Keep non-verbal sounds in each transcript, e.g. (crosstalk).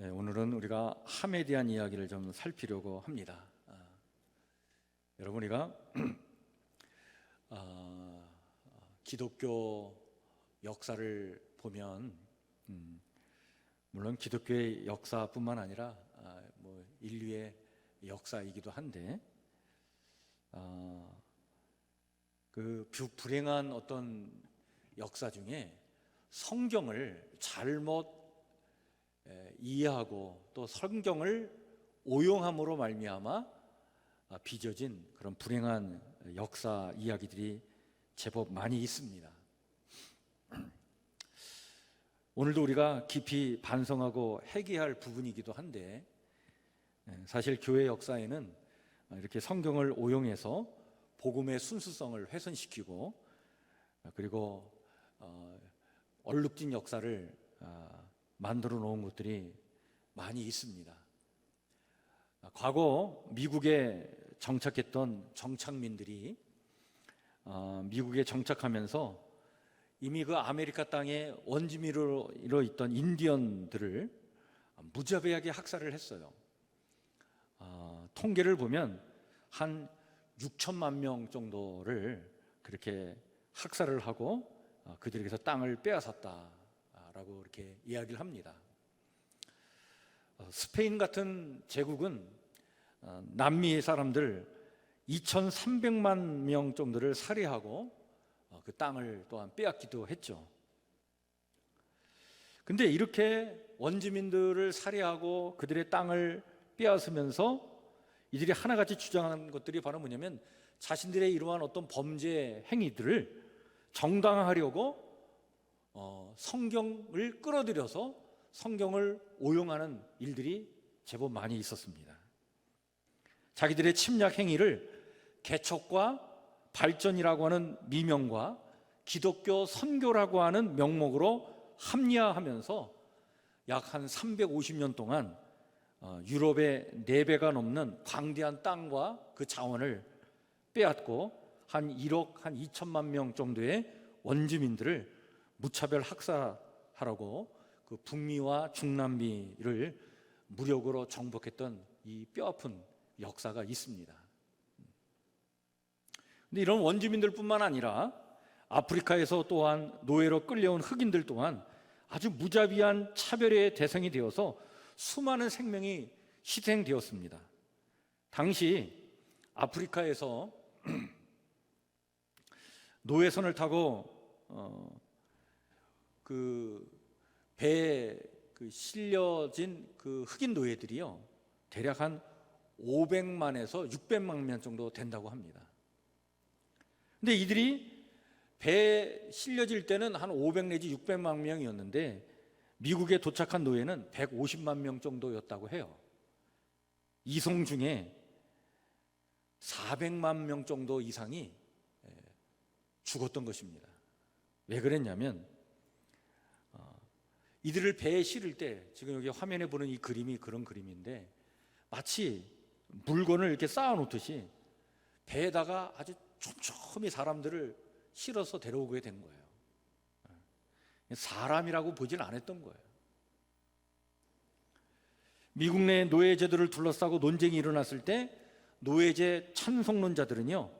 네, 오늘은 우리가 함에 대한 이야기를 좀 살피려고 합니다. 아, 여러분 우리가 (clears throat) 아, 기독교 역사를 보면 음, 물론 기독교의 역사뿐만 아니라 아, 뭐 인류의 역사이기도 한데 아, 그 부- 불행한 어떤 역사 중에 성경을 잘못 에, 이해하고 또 성경을 오용함으로 말미암아 아, 빚어진 그런 불행한 역사 이야기들이 제법 많이 있습니다. (clears throat) 오늘도 우리가 깊이 반성하고 회개할 부분이기도 한데 에, 사실 교회 역사에는 이렇게 성경을 오용해서 복음의 순수성을 훼손시키고 아, 그리고 어, 얼룩진 역사를 아, 만들어 놓은 것들이 많이 있습니다. 아, 과거 미국에 정착했던 정착민들이 아, 미국에 정착하면서 이미 그 아메리카 땅에 원주민으로 있던 인디언들을 무자비하게 학살을 했어요. 아, 통계를 보면 한 6천만 명 정도를 그렇게 학살을 하고 아, 그들에게서 땅을 빼앗았다 라고 이렇게 이야기를 합니다. 어, 스페인 같은 제국은 어, 남미 사람들 2,300만 명 정도를 살해하고 어, 그 땅을 또한 빼앗기도 했죠. 근데 이렇게 원주민들을 살해하고 그들의 땅을 빼앗으면서 이들이 하나같이 주장하는 것들이 바로 뭐냐면 자신들의 이러한 어떤 범죄 행위들을 정당화하려고 어, 성경을 끌어들여서 성경을 오용하는 일들이 제법 많이 있었습니다. 자기들의 침략 행위를 개척과 발전이라고 하는 미명과 기독교 선교라고 하는 명목으로 합리화하면서 약 한 350년 동안 어, 유럽의 4배가 넘는 광대한 땅과 그 자원을 빼앗고 한 1억 한 2천만 명 정도의 원주민들을 무차별 학살하라고 그 북미와 중남미를 무력으로 정복했던 이 뼈아픈 역사가 있습니다. 근데 이런 원주민들뿐만 아니라 아프리카에서 또한 노예로 끌려온 흑인들 또한 아주 무자비한 차별의 대상이 되어서 수많은 생명이 희생되었습니다. 당시 아프리카에서 (clears throat) 노예선을 타고 어, 그 배에 그 실려진 그 흑인 노예들이요 대략 한 500만에서 600만 명 정도 된다고 합니다. 근데 이들이 배에 실려질 때는 한 500 내지 600만 명이었는데 미국에 도착한 노예는 150만 명 정도였다고 해요. 이송 중에 400만 명 정도 이상이 예, 죽었던 것입니다. 왜 그랬냐면 어, 이들을 배에 실을 때 지금 여기 화면에 보는 이 그림이 그런 그림인데 마치 물건을 이렇게 쌓아 놓듯이 배에다가 아주 촘촘히 사람들을 실어서 데려오게 된 거예요. 사람이라고 보질 않았던 거예요. 미국 내 노예 제도를 둘러싸고 논쟁이 일어났을 때 노예제 찬송론자들은요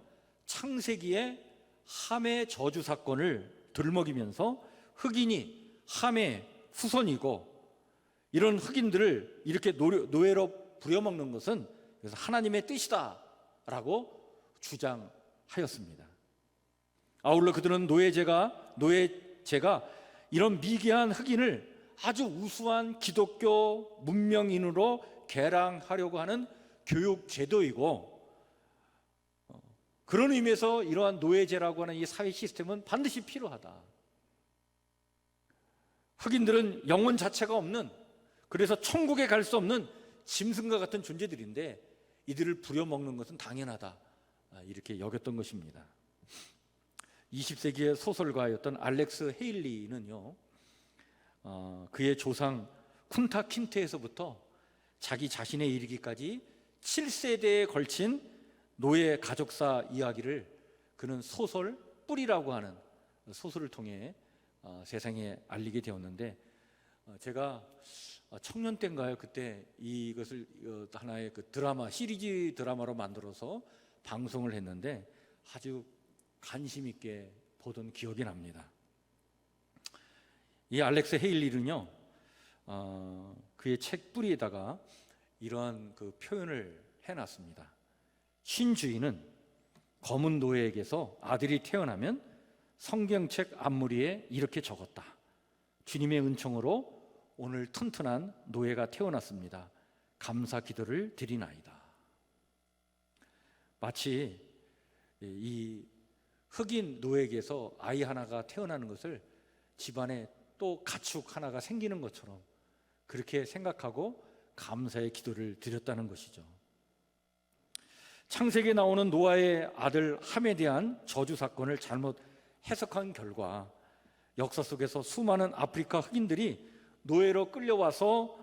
창세기의 함의 저주 사건을 들먹이면서 흑인이 함의 후손이고 이런 흑인들을 이렇게 노- 노예로 부려먹는 것은 그래서 하나님의 뜻이다라고 주장하였습니다. 아울러 그들은 노예제가 노예제가 이런 미개한 흑인을 아주 우수한 기독교 문명인으로 개량하려고 하는 교육 제도이고 어, 그런 의미에서 이러한 노예제라고 하는 이 사회 시스템은 반드시 필요하다. 흑인들은 영혼 자체가 없는 그래서 천국에 갈 수 없는 짐승과 같은 존재들인데 이들을 부려먹는 것은 당연하다. 아, 이렇게 여겼던 것입니다. 20세기의 소설가였던 알렉스 헤일리는요, 어, 그의 조상 쿤타 킨테에서부터 자기 자신에 이르기까지 7세대에 걸친 노예 가족사 이야기를 그는 소설 뿌리라고 하는 소설을 통해 어, 세상에 알리게 되었는데 어, 제가 어, 청년 때인가요? 그때 이것을 어, 하나의 그 드라마 시리즈 드라마로 만들어서 방송을 했는데 아주 관심 있게 보던 기억이 납니다. 이 알렉스 헤일리는요, 어, 그의 책 뿌리에다가 이러한 그 표현을 해놨습니다. 신주인은 검은 노예에게서 아들이 태어나면 성경책 앞무리에 이렇게 적었다. 주님의 은총으로 오늘 튼튼한 노예가 태어났습니다. 감사 기도를 드리나이다. 마치 이 흑인 노예에게서 아이 하나가 태어나는 것을 집안에 또 가축 하나가 생기는 것처럼 그렇게 생각하고 감사의 기도를 드렸다는 것이죠. 창세기에 나오는 노아의 아들 함에 대한 저주 사건을 잘못 해석한 결과 역사 속에서 수많은 아프리카 흑인들이 노예로 끌려와서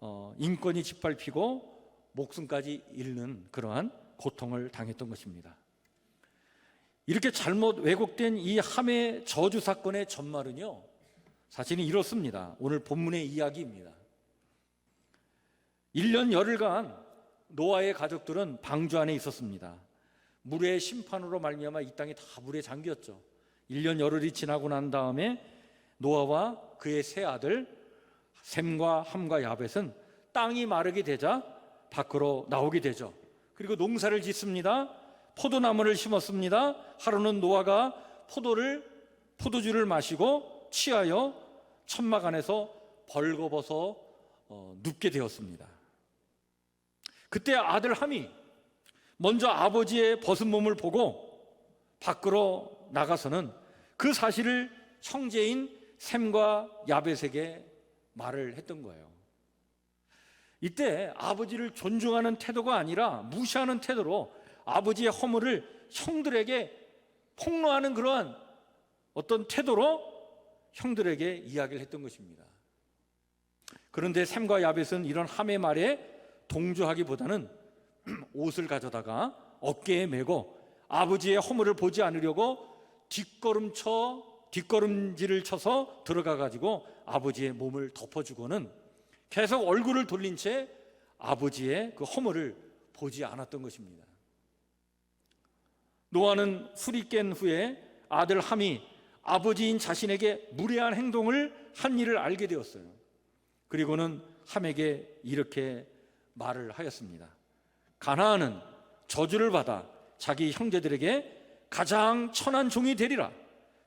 어, 인권이 짓밟히고 목숨까지 잃는 그러한 고통을 당했던 것입니다. 이렇게 잘못 왜곡된 이 함의 저주 사건의 전말은요, 사실은 이렇습니다. 오늘 본문의 이야기입니다. 1년 열흘간 노아의 가족들은 방주 안에 있었습니다. 물의 심판으로 말미암아 이 땅이 다 물에 잠겼죠. 1년 열흘이 지나고 난 다음에 노아와 그의 세 아들 셈과 함과 야벳은 땅이 마르게 되자 밖으로 나오게 되죠. 그리고 농사를 짓습니다. 포도나무를 심었습니다. 하루는 노아가 포도를 포도주를 마시고 취하여 천막 안에서 벌거벗어 어, 눕게 되었습니다. 그때 아들 함이 먼저 아버지의 벗은 몸을 보고 밖으로 나가서는 그 사실을 형제인 샘과 야벳에게 말을 했던 거예요. 이때 아버지를 존중하는 태도가 아니라 무시하는 태도로 아버지의 허물을 형들에게 폭로하는 그러한 어떤 태도로 형들에게 이야기를 했던 것입니다. 그런데 샘과 야벳은 이런 함의 말에 동조하기보다는 (clears throat) 옷을 가져다가 어깨에 메고 아버지의 허물을 보지 않으려고 뒷걸음쳐 뒷걸음질을 쳐서 들어가 가지고 아버지의 몸을 덮어주고는 계속 얼굴을 돌린 채 아버지의 그 허물을 보지 않았던 것입니다. 노아는 술이 깬 후에 아들 함이 아버지인 자신에게 무례한 행동을 한 일을 알게 되었어요. 그리고는 함에게 이렇게 말을 하였습니다. 가나안은 저주를 받아 자기 형제들에게 가장 천한 종이 되리라.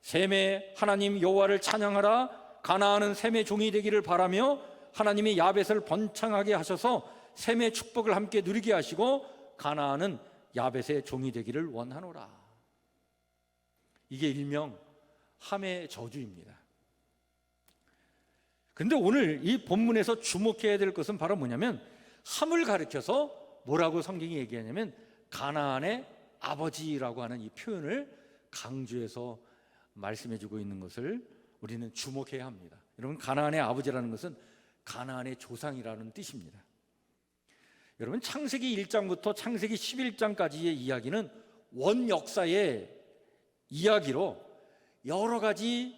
셈의 하나님 여호와를 찬양하라. 가나안은 셈의 종이 되기를 바라며 하나님이 야벳을 번창하게 하셔서 셈의 축복을 함께 누리게 하시고 가나안은 야벳의 종이 되기를 원하노라. 이게 일명 함의 저주입니다. 근데 오늘 이 본문에서 주목해야 될 것은 바로 뭐냐면 함을 가리켜서 뭐라고 성경이 얘기하냐면 가나안의 아버지라고 하는 이 표현을 강조해서 말씀해 주고 있는 것을 우리는 주목해야 합니다. 여러분 가나안의 아버지라는 것은 가나안의 조상이라는 뜻입니다. 여러분 창세기 1장부터 창세기 11장까지의 이야기는 원 역사의 이야기로 여러 가지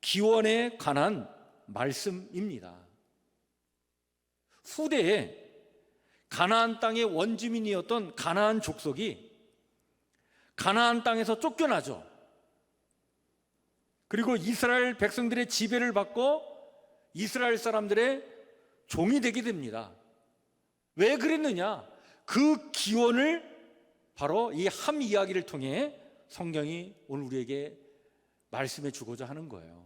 기원에 관한 말씀입니다. 후대에 가나안 땅의 원주민이었던 가나안 족속이 가나안 땅에서 쫓겨나죠. 그리고 이스라엘 백성들의 지배를 받고 이스라엘 사람들의 종이 되게 됩니다. 왜 그랬느냐? 그 기원을 바로 이 함 이야기를 통해 성경이 오늘 우리에게 말씀해 주고자 하는 거예요.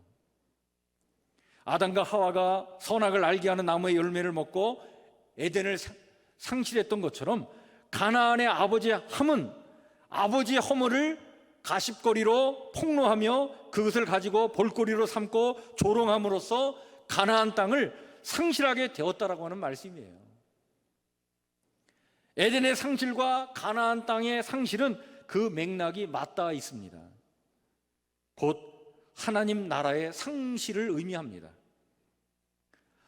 아담과 하와가 선악을 알게 하는 나무의 열매를 먹고 에덴을 상실했던 것처럼 가나안의 아버지의 함은 아버지의 허물을 가십거리로 폭로하며 그것을 가지고 볼거리로 삼고 조롱함으로써 가나안 땅을 상실하게 되었다라고 하는 말씀이에요. 에덴의 상실과 가나안 땅의 상실은 그 맥락이 맞닿아 있습니다. 곧 하나님 나라의 상실을 의미합니다.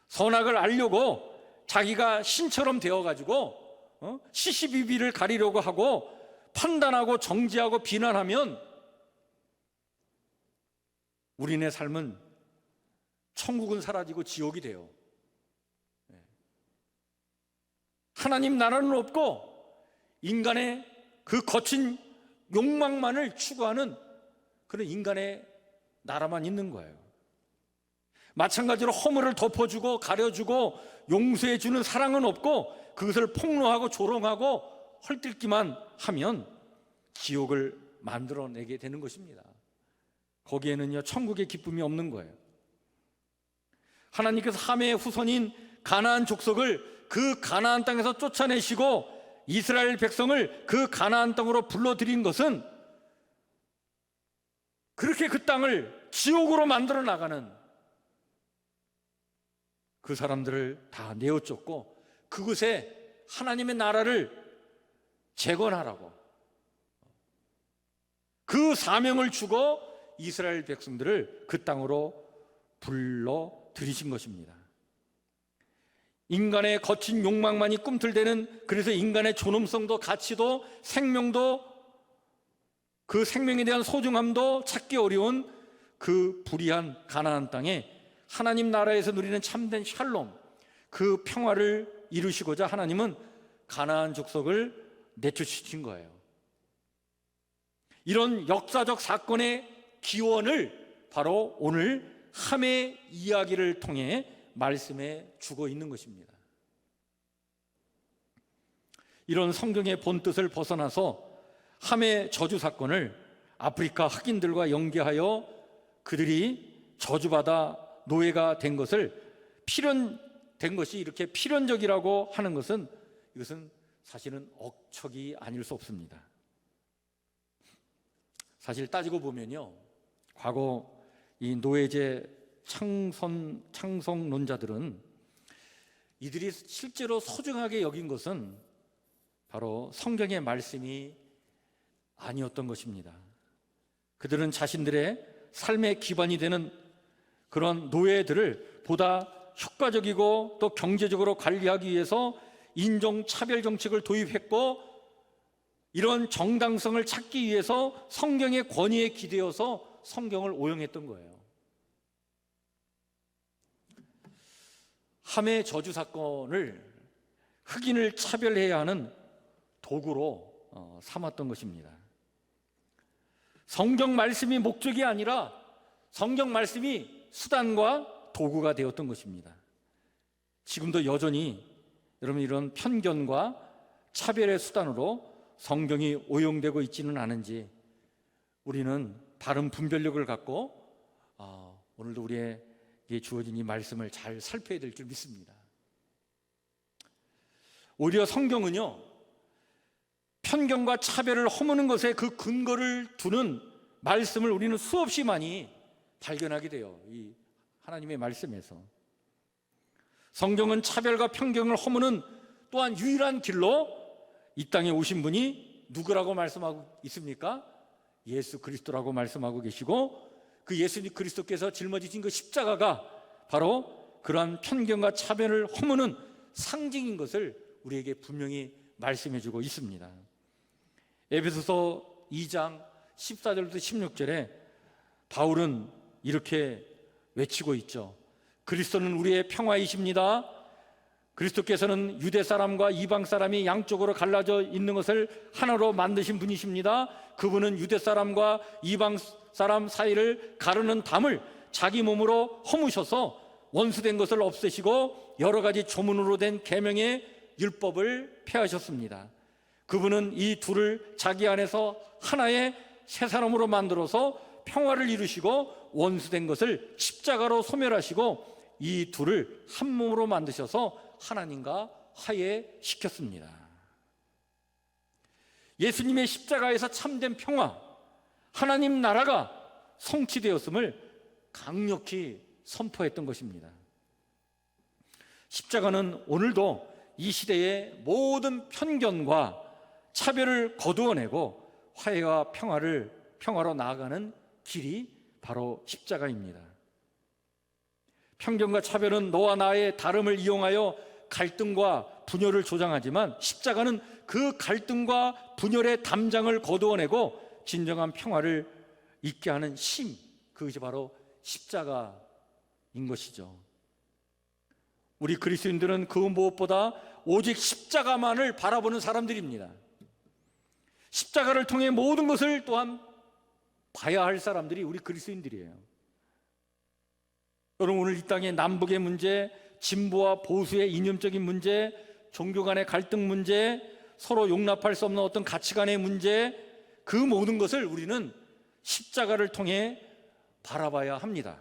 선악을 알려고 자기가 신처럼 되어 가지고 어? 시시비비를 가리려고 하고 판단하고 정지하고 비난하면 우리네 삶은 천국은 사라지고 지옥이 돼요. 네. 하나님 나라는 없고 인간의 그 거친 욕망만을 추구하는 그런 인간의 나라만 있는 거예요. 마찬가지로 허물을 덮어주고 가려주고 용서해주는 사랑은 없고 그것을 폭로하고 조롱하고 헐뜯기만 하면 지옥을 만들어내게 되는 것입니다. 거기에는요, 천국의 기쁨이 없는 거예요. 하나님께서 함의 후손인 가나안 족속을 그 가나안 땅에서 쫓아내시고 이스라엘 백성을 그 가나안 땅으로 불러들인 것은 그렇게 그 땅을 지옥으로 만들어 나가는 그 사람들을 다 내어 쫓고 그곳에 하나님의 나라를 재건하라고 그 사명을 주고 이스라엘 백성들을 그 땅으로 불러 들이신 것입니다. 인간의 거친 욕망만이 꿈틀대는 그래서 인간의 존엄성도 가치도 생명도 그 생명에 대한 소중함도 찾기 어려운 그 불의한 가나안 땅에 하나님 나라에서 누리는 참된 샬롬 그 평화를 이루시고자 하나님은 가나안 족속을 내쫓으신 거예요. 이런 역사적 사건의 기원을 바로 오늘 함의 이야기를 통해 말씀해 주고 있는 것입니다. 이런 성경의 본뜻을 벗어나서 함의 저주 사건을 아프리카 흑인들과 연계하여 그들이 저주받아 노예가 된 것을 필연된 것이 이렇게 필연적이라고 하는 것은 이것은 사실은 억척이 아닐 수 없습니다. 사실 따지고 보면요. 과거 이 노예제 창선 창성론자들은 이들이 실제로 소중하게 여긴 것은 바로 성경의 말씀이 아니었던 것입니다. 그들은 자신들의 삶의 기반이 되는 그런 노예들을 보다 효과적이고 또 경제적으로 관리하기 위해서 인종 차별 정책을 도입했고 이런 정당성을 찾기 위해서 성경의 권위에 기대어서 성경을 오용했던 거예요. 함의 저주 사건을 흑인을 차별해야 하는 도구로 어, 삼았던 것입니다. 성경 말씀이 목적이 아니라 성경 말씀이 수단과 도구가 되었던 것입니다. 지금도 여전히 여러분 이런 편견과 차별의 수단으로 성경이 오용되고 있지는 않은지 우리는 바른 분별력을 갖고 어, 오늘도 우리에게 주어진 이 말씀을 잘 살펴야 될 줄 믿습니다. 오히려 성경은요 편견과 차별을 허무는 것에 그 근거를 두는 말씀을 우리는 수없이 많이 발견하게 돼요. 이 하나님의 말씀에서 성경은 차별과 편견을 허무는 또한 유일한 길로 이 땅에 오신 분이 누구라고 말씀하고 있습니까? 예수 그리스도라고 말씀하고 계시고 그 예수 그리스도께서 짊어지신 그 십자가가 바로 그러한 편견과 차별을 허무는 상징인 것을 우리에게 분명히 말씀해 주고 있습니다. 에베소서 2장 14절부터 16절에 바울은 이렇게 외치고 있죠. 그리스도는 우리의 평화이십니다. 그리스도께서는 유대 사람과 이방 사람이 양쪽으로 갈라져 있는 것을 하나로 만드신 분이십니다. 그분은 유대 사람과 이방 사람 사이를 가르는 담을 자기 몸으로 허무셔서 원수된 것을 없애시고 여러 가지 조문으로 된 계명의 율법을 폐하셨습니다. 그분은 이 둘을 자기 안에서 하나의 새 사람으로 만들어서 평화를 이루시고 원수된 것을 십자가로 소멸하시고 이 둘을 한 몸으로 만드셔서 하나님과 화해시켰습니다. 예수님의 십자가에서 참된 평화, 하나님 나라가 성취되었음을 강력히 선포했던 것입니다. 십자가는 오늘도 이 시대의 모든 편견과 차별을 거두어내고 화해와 평화를 평화로 나아가는 길이 바로 십자가입니다. 편견과 차별은 너와 나의 다름을 이용하여 갈등과 분열을 조장하지만 십자가는 그 갈등과 분열의 담장을 거두어내고 진정한 평화를 있게 하는 심 그것이 바로 십자가인 것이죠. 우리 그리스도인들은 그 무엇보다 오직 십자가만을 바라보는 사람들입니다. 십자가를 통해 모든 것을 또한 봐야 할 사람들이 우리 그리스도인들이에요. 여러분 오늘 이 땅의 남북의 문제, 진보와 보수의 이념적인 문제, 종교 간의 갈등 문제, 서로 용납할 수 없는 어떤 가치관의 문제, 그 모든 것을 우리는 십자가를 통해 바라봐야 합니다.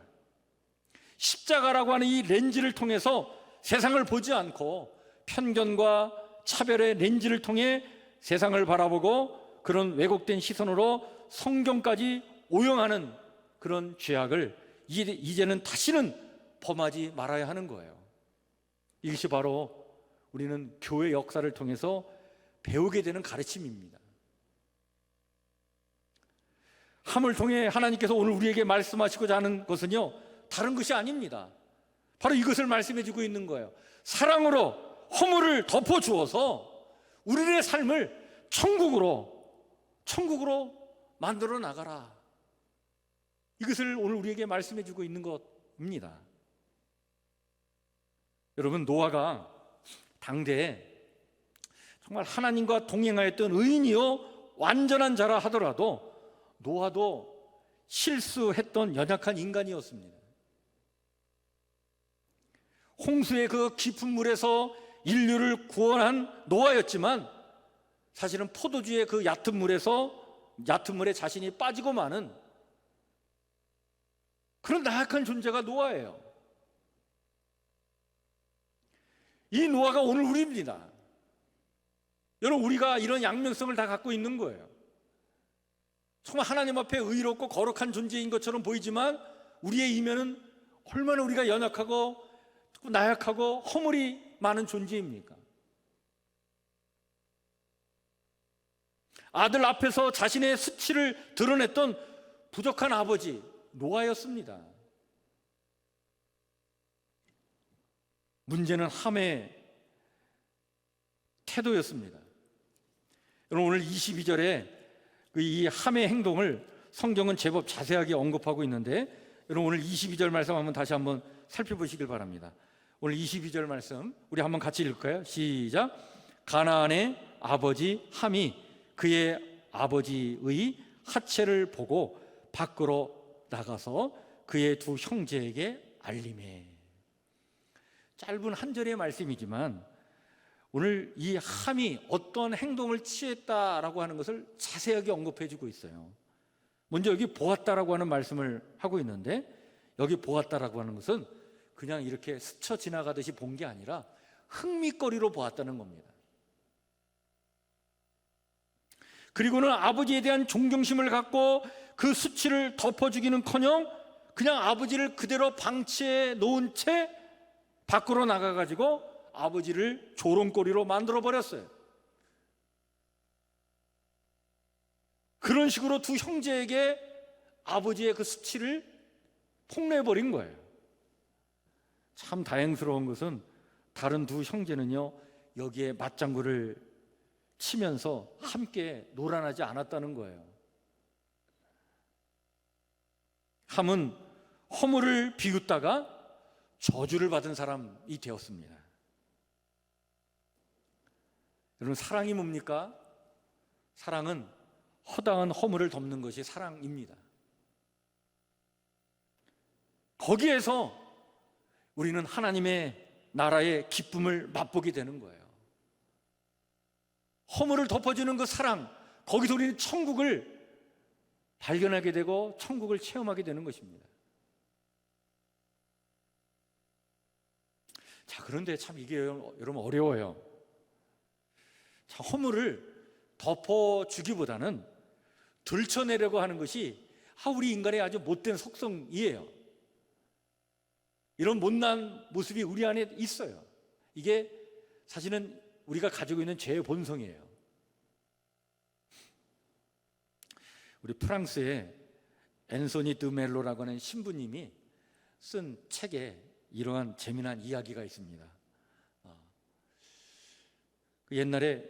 십자가라고 하는 이 렌즈를 통해서 세상을 보지 않고 편견과 차별의 렌즈를 통해 세상을 바라보고 그런 왜곡된 시선으로 성경까지 오용하는 그런 죄악을 이제- 이제는 다시는 범하지 말아야 하는 거예요. 이것이 바로 우리는 교회 역사를 통해서 배우게 되는 가르침입니다. 함을 통해 하나님께서 오늘 우리에게 말씀하시고자 하는 것은요, 다른 것이 아닙니다. 바로 이것을 말씀해 주고 있는 거예요. 사랑으로 허물을 덮어 주어서 우리의 삶을 천국으로, 천국으로 만들어 나가라. 이것을 오늘 우리에게 말씀해 주고 있는 것입니다. 여러분, 노아가 당대에 정말 하나님과 동행하였던 의인이요 완전한 자라 하더라도 노아도 실수했던 연약한 인간이었습니다. 홍수의 그 깊은 물에서 인류를 구원한 노아였지만 사실은 포도주의 그 얕은 물에서 얕은 물에 자신이 빠지고 마는 그런 나약한 존재가 노아예요. 이 노아가 오늘 우리입니다. 여러분 우리가 이런 양면성을 다 갖고 있는 거예요. 정말 하나님 앞에 의롭고 거룩한 존재인 것처럼 보이지만 우리의 이면은 얼마나 우리가 연약하고 나약하고 허물이 많은 존재입니까? 아들 앞에서 자신의 수치를 드러냈던 부족한 아버지 노아였습니다. 문제는 함의 태도였습니다. 여러분 오늘 22절에 그이 함의 행동을 성경은 제법 자세하게 언급하고 있는데 여러분 오늘 22절 말씀 한번 다시 한번 살펴보시길 바랍니다. 오늘 22절 말씀 우리 한번 같이 읽을까요? 시작. 가나안의 아버지 함이 그의 아버지의 하체를 보고 밖으로 나가서 그의 두 형제에게 알림해. 짧은 한 절의 말씀이지만 오늘 이 함이 어떤 행동을 취했다라고 하는 것을 자세하게 언급해 주고 있어요. 먼저 여기 보았다라고 하는 말씀을 하고 있는데 여기 보았다라고 하는 것은 그냥 이렇게 스쳐 지나가듯이 본 게 아니라 흥미거리로 보았다는 겁니다. 그리고는 아버지에 대한 존경심을 갖고 그 수치를 덮어주기는커녕 그냥 아버지를 그대로 방치해 놓은 채 밖으로 나가가지고 아버지를 조롱거리로 만들어 버렸어요. 그런 식으로 두 형제에게 아버지의 그 수치를 폭로해 버린 거예요. 참 다행스러운 것은 다른 두 형제는요, 여기에 맞장구를 치면서 함께 놀아나지 않았다는 거예요. 함은 허물을 비웃다가 저주를 받은 사람이 되었습니다. 여러분, 사랑이 뭡니까? 사랑은 허다한 허물을 덮는 것이 사랑입니다. 거기에서 우리는 하나님의 나라의 기쁨을 맛보게 되는 거예요. 허물을 덮어주는 그 사랑, 거기서 우리는 천국을 발견하게 되고 천국을 체험하게 되는 것입니다. 자, 그런데 참 이게 여러분 어려워요. 자, 허물을 덮어주기보다는 들춰내려고 하는 것이 아, 우리 인간의 아주 못된 속성이에요. 이런 못난 모습이 우리 안에 있어요. 이게 사실은 우리가 가지고 있는 죄의 본성이에요. 우리 프랑스의 앤소니 드멜로라고 하는 신부님이 쓴 책에 이러한 재미난 이야기가 있습니다. 어, 그 옛날에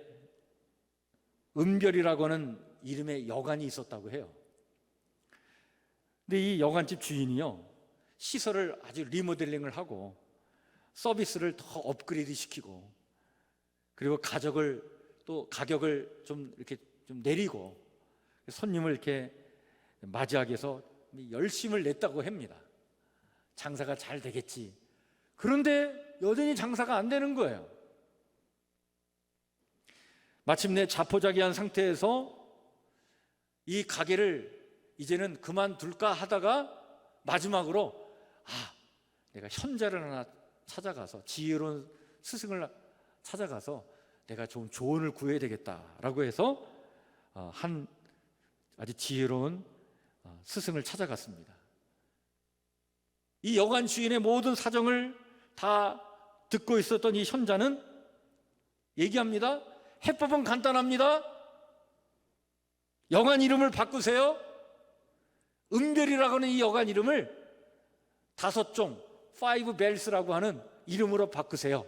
은별이라고 하는 이름의 여관이 있었다고 해요. 근데 이 여관집 주인이요. 시설을 아주 리모델링을 하고 서비스를 더 업그레이드 시키고 그리고 가격을 또 가격을 좀 이렇게 좀 내리고 손님을 이렇게 맞이하기 위해서 열심을 냈다고 합니다. 장사가 잘 되겠지. 그런데 여전히 장사가 안 되는 거예요. 마침내 자포자기한 상태에서 이 가게를 이제는 그만둘까 하다가 마지막으로 아, 내가 현자를 하나 찾아가서 지혜로운 스승을 찾아가서 내가 좀 조언을 구해야 되겠다라고 해서 어, 한 아주 지혜로운 어, 스승을 찾아갔습니다. 이 여관 주인의 모든 사정을 다 듣고 있었던 이 현자는 얘기합니다. 해법은 간단합니다. 여관 이름을 바꾸세요. 은별이라고 하는 이 여관 이름을 다섯 종, 파이브 벨스라고 하는 이름으로 바꾸세요.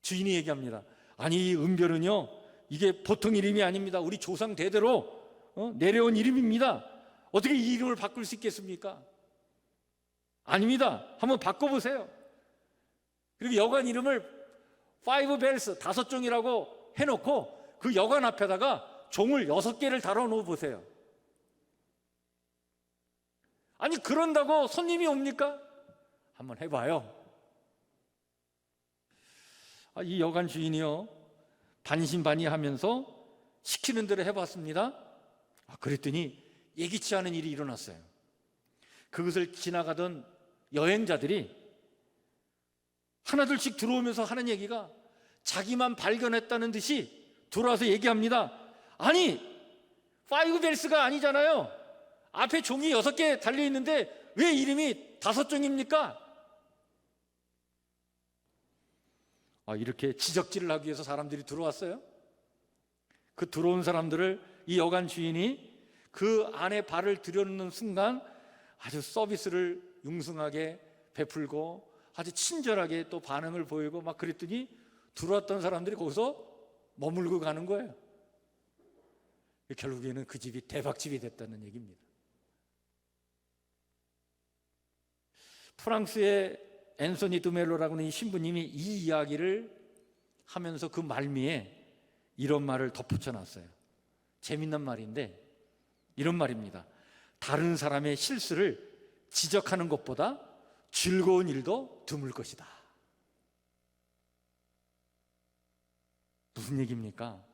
주인이 얘기합니다. 아니, 이 은별은요, 이게 보통 이름이 아닙니다. 우리 조상 대대로 어? 내려온 이름입니다. 어떻게 이 이름을 바꿀 수 있겠습니까? 아닙니다. 한번 바꿔보세요. 그리고 여관 이름을 파이브 벨스 다섯 종이라고 해놓고 그 여관 앞에다가 종을 여섯 개를 달아 놓어 보세요. 아니 그런다고 손님이 옵니까? 한번 해봐요. 아, 이 여관 주인이요 반신반의하면서 시키는 대로 해봤습니다. 아, 그랬더니 예기치 않은 일이 일어났어요. 그것을 지나가던 여행자들이 하나둘씩 들어오면서 하는 얘기가 자기만 발견했다는 듯이 들어와서 얘기합니다. 아니, 파이브 벨스가 아니잖아요. 앞에 종이 여섯 개 달려 있는데 왜 이름이 다섯 종입니까? 아, 이렇게 지적질을 하기 위해서 사람들이 들어왔어요. 그 들어온 사람들을 이 여관 주인이 그 안에 발을 들여놓는 순간 아주 서비스를 융숭하게 베풀고 아주 친절하게 또 반응을 보이고 막 그랬더니 들어왔던 사람들이 거기서 머물고 가는 거예요. 결국에는 그 집이 대박집이 됐다는 얘기입니다. 프랑스의 앤소니 드멜로라고 하는 이 신부님이 이 이야기를 하면서 그 말미에 이런 말을 덧붙여 놨어요. 재밌는 말인데 이런 말입니다. 다른 사람의 실수를 지적하는 것보다 즐거운 일도 드물 것이다. 무슨 얘기입니까?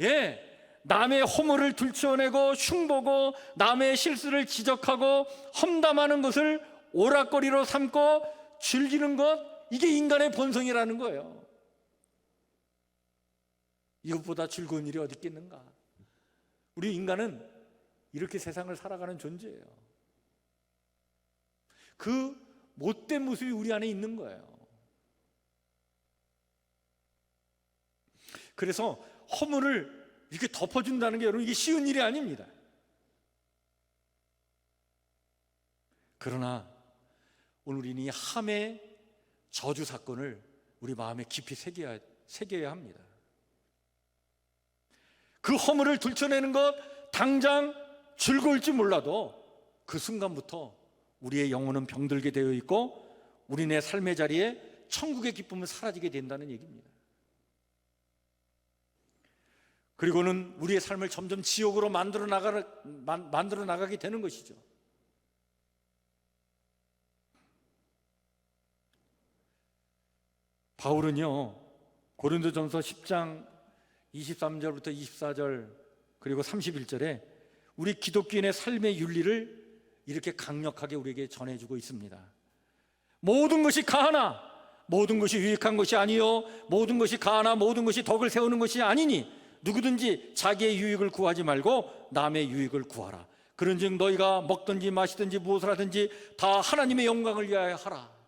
예, 남의 허물을 들춰내고 흉보고 남의 실수를 지적하고 험담하는 것을 오락거리로 삼고 즐기는 것 이게 인간의 본성이라는 거예요. 이것보다 즐거운 일이 어디 있겠는가? 우리 인간은 이렇게 세상을 살아가는 존재예요. 그 못된 모습이 우리 안에 있는 거예요. 그래서 허물을 이렇게 덮어준다는 게 여러분 이게 쉬운 일이 아닙니다. 그러나 오늘 우리는 이 함의 저주 사건을 우리 마음에 깊이 새겨야, 새겨야 합니다. 그 허물을 들춰내는 것 당장 즐거울지 몰라도 그 순간부터 우리의 영혼은 병들게 되어 있고 우리네 삶의 자리에 천국의 기쁨은 사라지게 된다는 얘기입니다. 그리고는 우리의 삶을 점점 지옥으로 만들어 나가 만들어 나가게 되는 것이죠. 바울은요 고린도전서 10장 23절부터 24절 그리고 31절에 우리 기독교인의 삶의 윤리를 이렇게 강력하게 우리에게 전해주고 있습니다. 모든 것이 가하나 모든 것이 유익한 것이 아니요 모든 것이 가하나 모든 것이 덕을 세우는 것이 아니니 누구든지 자기의 유익을 구하지 말고 남의 유익을 구하라. 그런즉 너희가 먹든지 마시든지 무엇을 하든지 다 하나님의 영광을 위하여 하라.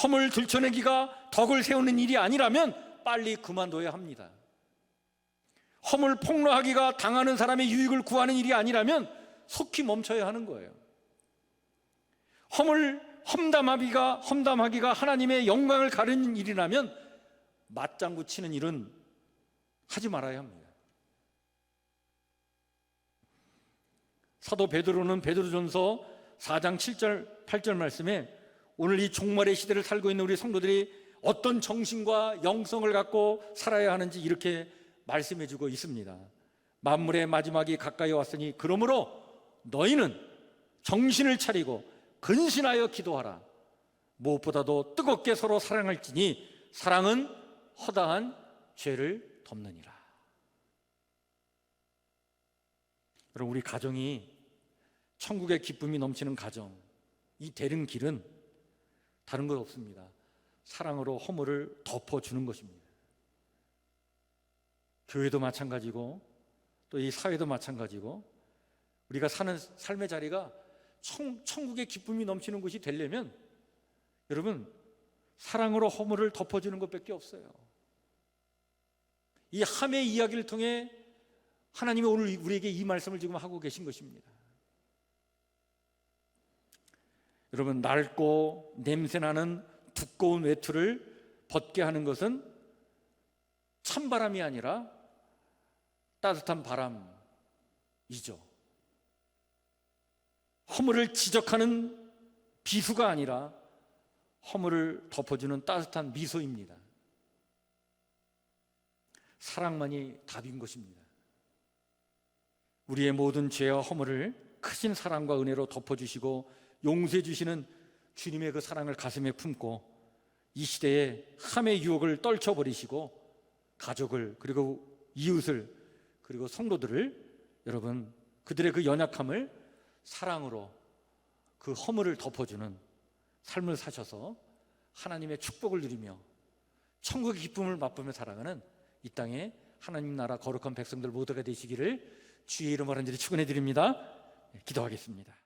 허물 들춰내기가 덕을 세우는 일이 아니라면 빨리 그만둬야 합니다. 허물 폭로하기가 당하는 사람의 유익을 구하는 일이 아니라면 속히 멈춰야 하는 거예요. 허물 험담하기가 험담하기가 하나님의 영광을 가르는 일이라면 맞장구 치는 일은 하지 말아야 합니다. 사도 베드로는 베드로전서 4장 7절 8절 말씀에 오늘 이 종말의 시대를 살고 있는 우리 성도들이 어떤 정신과 영성을 갖고 살아야 하는지 이렇게 말씀해 주고 있습니다. 만물의 마지막이 가까이 왔으니 그러므로 너희는 정신을 차리고 근신하여 기도하라. 무엇보다도 뜨겁게 서로 사랑할지니 사랑은 허다한 죄를 덮느니라. 여러분 우리 가정이 천국의 기쁨이 넘치는 가정 이 되는 길은 다른 것 없습니다. 사랑으로 허물을 덮어주는 것입니다. 교회도 마찬가지고 또 이 사회도 마찬가지고 우리가 사는 삶의 자리가 천, 천국의 기쁨이 넘치는 곳이 되려면 여러분 사랑으로 허물을 덮어주는 것밖에 없어요. 이 함의 이야기를 통해 하나님이 오늘 우리에게 이 말씀을 지금 하고 계신 것입니다. 여러분 낡고 냄새나는 두꺼운 외투를 벗게 하는 것은 찬바람이 아니라 따뜻한 바람이죠. 허물을 지적하는 비수가 아니라 허물을 덮어주는 따뜻한 미소입니다. 사랑만이 답인 것입니다. 우리의 모든 죄와 허물을 크신 사랑과 은혜로 덮어주시고 용서해 주시는 주님의 그 사랑을 가슴에 품고 이 시대에 함의 유혹을 떨쳐버리시고 가족을 그리고 이웃을 그리고 성도들을 여러분 그들의 그 연약함을 사랑으로 그 허물을 덮어주는 삶을 사셔서 하나님의 축복을 누리며 천국의 기쁨을 맛보며 살아가는 이 땅에 하나님 나라 거룩한 백성들 모두가 되시기를 주의 이름으로 간절히 축원해 드립니다. 기도하겠습니다.